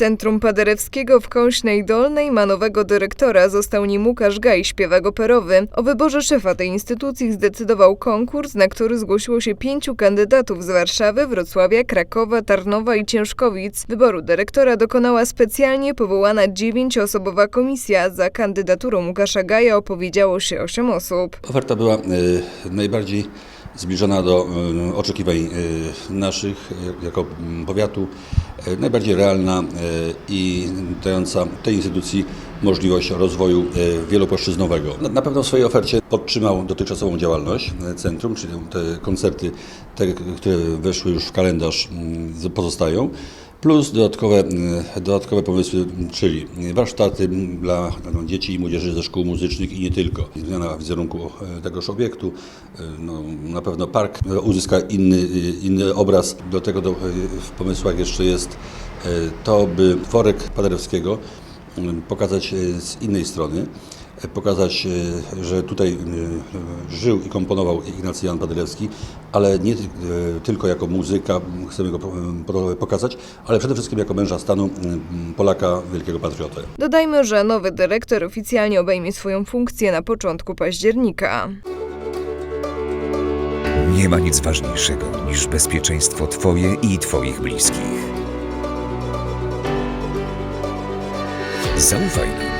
Centrum Paderewskiego w Kąśnej Dolnej ma nowego dyrektora. Został nim Łukasz Gaj, śpiewak operowy. O wyborze szefa tej instytucji zdecydował konkurs, na który zgłosiło się pięciu kandydatów z Warszawy, Wrocławia, Krakowa, Tarnowa i Ciężkowic. Wyboru dyrektora dokonała specjalnie powołana dziewięcioosobowa komisja. Za kandydaturą Łukasza Gaja opowiedziało się osiem osób. Oferta była e, najbardziej zbliżona do e, oczekiwań e, naszych e, jako mm, powiatu, najbardziej realna i dająca tej instytucji możliwość rozwoju wielopłaszczyznowego. Na- pewno w swojej ofercie podtrzymał dotychczasową działalność centrum, czyli te koncerty, te, które weszły już w kalendarz, mm, pozostają. Plus dodatkowe, e, dodatkowe pomysły, czyli warsztaty dla dzieci i młodzieży ze szkół muzycznych i nie tylko. Zmiana wizerunku e, tegoż obiektu, e, no, na pewno park uzyska inny, inny obraz. Do tego do, w pomysłach jeszcze jest to, by worek Paderewskiego pokazać z innej strony. Pokazać, e, że tutaj e, żył i komponował Ignacy Jan Paderewski, ale nie e, tylko jako muzyka chcemy go po- po- pokazać, ale przede wszystkim jako męża stanu, Polaka, wielkiego patriotę. Dodajmy, że nowy dyrektor oficjalnie obejmie swoją funkcję na początku października. Nie ma nic ważniejszego niż bezpieczeństwo Twoje i Twoich bliskich. Zaufaj nam